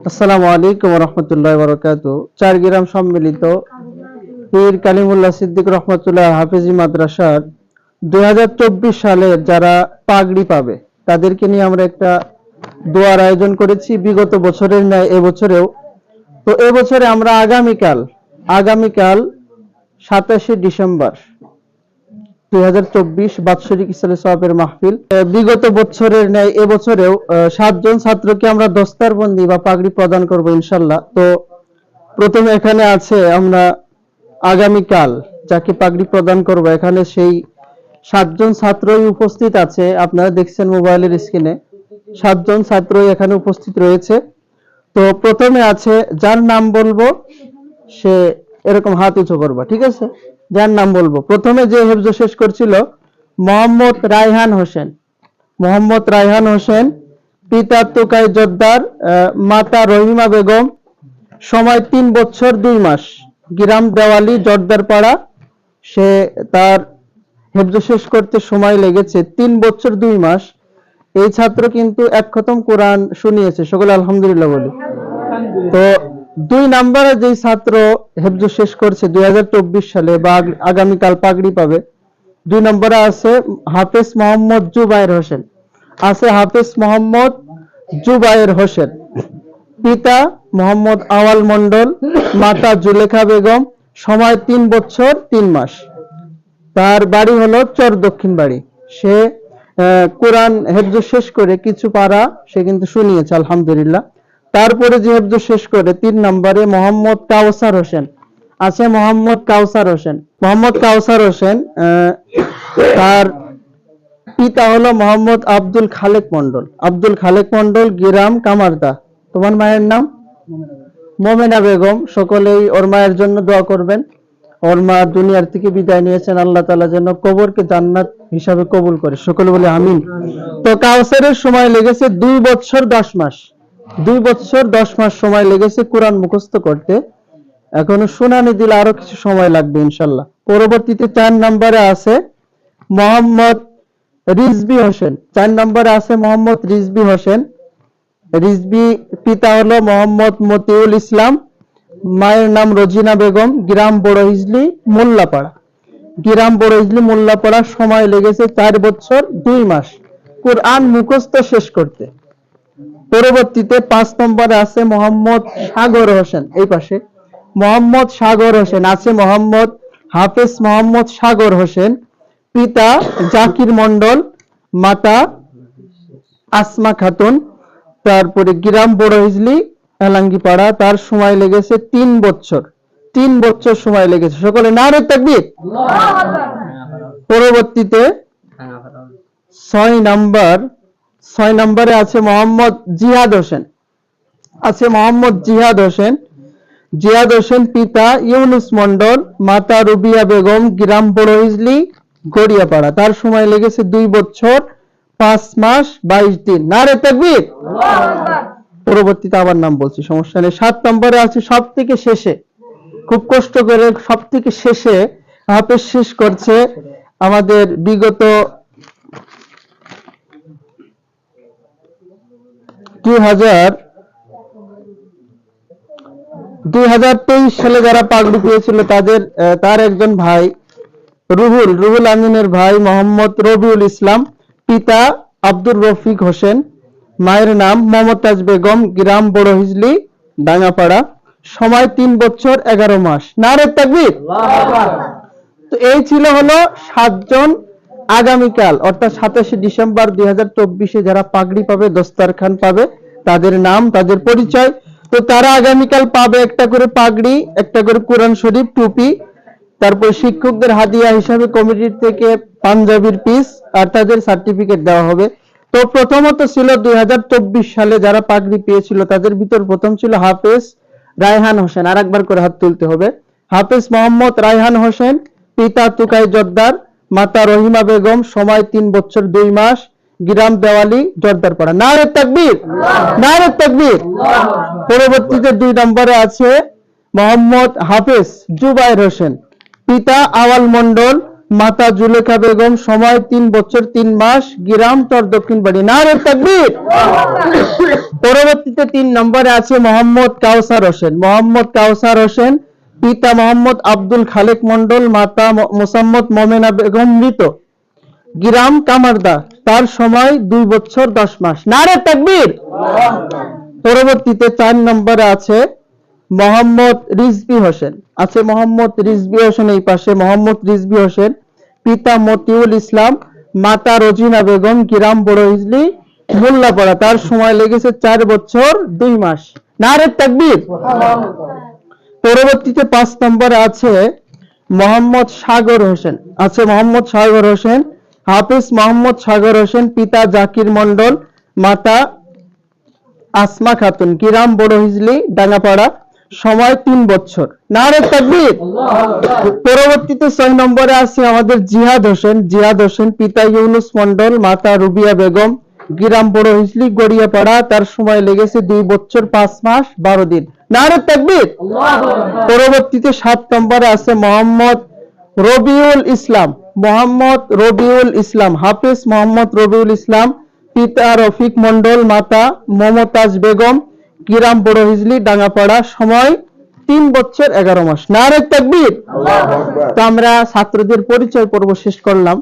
আসসালামু আলাইকুম রহমতুল্লাহ বরকাত চার গ্রাম সম্মিলিত পীর কালিমুল্লাহ সিদ্দিক রহমতুল্লাহ হাফিজি মাদ্রাসার দু হাজার চব্বিশ সালের যারা পাগড়ি পাবে, তাদেরকে নিয়ে আমরা একটা দোয়ার আয়োজন করেছি বিগত বছরের ন্যায়, এবছরেও। তো এবছরে আমরা আগামীকাল আগামীকাল সাতাশে ডিসেম্বর বাৎসরিক মাহফিল। বিগত বছরের ন্যায় এবছরেও সাতজন ছাত্রকে আমরা বা পাগড়ি প্রদান ইনশাল্লাহ। তো এখানে আছে আমরা আগামীকাল যাকে পাগড়ি প্রদান করব, এখানে সেই সাতজন ছাত্রই উপস্থিত আছে। আপনারা দেখছেন মোবাইলের স্ক্রিনে। সাতজন ছাত্রই এখানে উপস্থিত রয়েছে। তো প্রথমে আছে, যার নাম বলব? সে এরকম হাত উঁচু করবা, ঠিক আছে? যার নাম বলব। প্রথমে যে হেফজ শেষ করছিল, মোহাম্মদ রায়হান হোসেন। মোহাম্মদ রায়হান হোসেন, পিতা তুকাই জোদ্দার মাতা রহিমা বেগম, সময় তিন বছর দুই মাস। গ্রাম দেওয়ালি জর্দার পাড়া সে তার হেফজ শেষ করতে সময় লেগেছে তিন বছর দুই মাস। এই ছাত্র কিন্তু এক খতম কোরআন শুনিয়েছে, সকলে আলহামদুলিল্লাহ বলি। তো দুই নম্বরে যেই ছাত্র হেফজ শেষ করছে দুই হাজার চব্বিশ সালে বা আগ- আগামীকাল পাগড়ি পাবে, দুই নম্বরে আছে হাফেজ মোহাম্মদ জুবাইর হোসেন। আছে হাফেজ মোহাম্মদ জুবাইর হোসেন। পিতা মোহাম্মদ আওয়াল মন্ডল মাতা জুলেখা বেগম, সময় তিন বছর তিন মাস। তার বাড়ি হলো চর দক্ষিণ বাড়ি। সে কোরআন হেফজ শেষ করে কিছু পারা সে কিন্তু শুনিয়েছে, আলহামদুলিল্লাহ। তারপরে যে শেষ করে তিন নম্বরে মোহাম্মদ কাউসার হোসেন। আছে মোহাম্মদ কাউসার হোসেন। মোহাম্মদ কাউসার হোসেন তার পিতা হলো মোহাম্মদ আব্দুল খালেক মন্ডল আব্দুল খালেক মন্ডল গিরাম কামারদা। তোমার মায়ের নাম? মোমেনা বেগম। সকলেই ওর মায়ের জন্য দোয়া করবেন। ওর মা দুনিয়ার থেকে বিদায় নিয়েছেন। আল্লাহ তাআলা যেন কবরকে জান্নাত হিসাবে কবুল করে। সকলে বলে আমিন। তো কাউসারের সময় লেগেছে দুই বছর দশ মাস। দুই বছর, দশ মাস সময় লেগেছে কোরআন মুখস্থ করতে। এখনও শুনানি দিলে আরও কিছু সময় লাগবে ইনশাল্লাহ। পরবর্তীতে চার নম্বরে আছে মোহাম্মদ রিজবি হোসেন। চার নম্বরে আছে মোহাম্মদ রিজবি হোসেন। রিজবি পিতা হলো মোহাম্মদ মতিউল ইসলাম। মায়ের নাম রজিনা বেগম, গ্রাম বড় হিজলি, মোল্লাপাড়া। গ্রাম বড় হিজলি, মোল্লাপাড়া সময় লেগেছে চার বছর, দুই মাস। কোরআন মুখস্থ শেষ করতে। পরবর্তীতে পাঁচ নম্বরে আছে মোহাম্মদ সাগর হোসেন এই পাশে। মোহাম্মদ সাগর হোসেন আছে মোহাম্মদ হাফেজ মোহাম্মদ সাগর হোসেন পিতা জাকির মন্ডল মাতা আসমা খাতুন তারপরে গ্রাম বড় হিজলি এলাঙ্গিপাড়া তার সময় লেগেছে তিন বছর। তিন বছর সময় লেগেছে। সকলে নারে তাকবীর। পরবর্তীতে ছয় নাম্বার ছয় নম্বরে আছে মোহাম্মদ জিহাদ হোসেন। আছে মোহাম্মদ জিহাদ হোসেন। জিয়াদ হোসেন পিতা ইউনুস মন্ডল মাতা রুবিয়া বেগম, গ্রাম বড়ইজলি গড়িয়াপাড়া। তার সময় লেগেছে দুই বছর, পাঁচ মাস, বাইশ দিন। না রে তাকবীর। পরবর্তীতে আবার নাম বলছি, সমস্যা নেই। সাত নম্বরে আছে সব থেকে শেষে। খুব কষ্ট করে সব থেকে শেষে হাফেজ শেষ করছে আমাদের বিগত দুই হাজার দুই হাজার তেইশ সালে যারা পাগড়ি পেয়েছিল তাদের তার একজন ভাই রুহুল রুহুল আমিনের ভাই মোহাম্মদ রবিউল ইসলাম পিতা আব্দুর রফিক হোসেন মায়ের নাম মমতাজ বেগম গ্রাম বড় হিজলি ডাঙ্গাপাড়া। সময় তিন বছর এগারো মাস। না রে তাকবীর তো এই ছিল হলো সাতজন আগামীকাল, অর্থাৎ সাতাশে ডিসেম্বর দুই হাজার যারা পাগড়ি পাবে, দস্তারখান পাবে, তাদের নাম, তাদের পরিচয়। তো তারা আগামীকাল পাবে একটা করে পাগড়ি, একটা করে কোরআন শরীফ, টুপি, তারপর শিক্ষকদের হাদিয়া হিসাবে কমিটির থেকে পাঞ্জাবির পিস আর তাদের সার্টিফিকেট দেওয়া হবে। তো প্রথমত ছিল দুই হাজার চব্বিশ সালে যারা পাগড়ি পেয়েছিল, তাদের ভিতর প্রথম ছিল হাফেজ রায়হান হোসেন। আর একবার করে হাত তুলতে হবে। হাফেজ মোহাম্মদ রায়হান হোসেন, পিতা তুকাই জর্দার মাতা রহিমা বেগম, সময় তিন বছর দুই মাস, গ্রাম দেওয়ালি জর্দারপাড়া নারে তাকবীর! নারে তাকবীর! পরবর্তীতে দুই নম্বরে আছে মোহাম্মদ হাফেজ জুবাইর হোসেন। পিতা আওয়াল মন্ডল মাতা জুলেখা বেগম, সময় তিন বছর তিন মাস, গ্রাম চর দক্ষিণ বাড়ি। নারে তাকবীর! পরবর্তীতে তিন নম্বরে আছে মোহাম্মদ কাউসার হোসেন। মোহাম্মদ কাউসার হোসেন পিতা মোহাম্মদ আব্দুল খালেক মন্ডল মাতা মোসাম্মদ মোমেনা বেগম মৃত। গ্রাম কামারদা, তার সময় দুই বছর দশ মাস। নারে তাকবীর! পরবর্তীতে চার নম্বরে আছে মোহাম্মদ রিজবি হোসেন। আছে মোহাম্মদ রিজবি হোসেন এই পাশে। মোহাম্মদ রিজবি হোসেন, পিতা মতিউল ইসলাম, মাতা রজিনা বেগম, গ্রাম বড় ইজলি, মোল্লাপাড়া। তার সময় লেগেছে চার বছর দুই মাস। নারে তাকবীর! পরবর্তীতে পাঁচ নম্বরে আছে মোহাম্মদ সাগর হোসেন। আছে মোহাম্মদ সাগর হোসেন, হাফিজ মোহাম্মদ সাগর হোসেন, পিতা জাকির মন্ডল মাতা আসমা খাতুন। কিরাম বড় হিজলি, ডাঙ্গাপাড়া। সময় তিন বছর। নারে তাকবীর! পরবর্তীতে ছয় নম্বরে আছে আমাদের জিহাদ হোসেন। জিহাদ হোসেন, পিতা ইউনুস মন্ডল মাতা রুবিয়া বেগম গিরাম বড় হিজলি গড়িয়াপাড়া তার সময় লেগেছে দুই বছর পাঁচ মাস বারো দিন। নারে তাকবীর? পরবর্তীতে সাত নম্বরে আছে মোহাম্মদ রবিউল ইসলাম। মোহাম্মদ রবিউল ইসলাম হাফিজ মোহাম্মদ রবিউল ইসলাম পিতা রফিক মন্ডল মাতা মমতাজ বেগম কিরাম বড় হিজলি ডাঙ্গাপাড়া সময় তিন বছর এগারো মাস। নারে তাকবীর? তো আমরা ছাত্রদের পরিচয় পর্ব শেষ করলাম।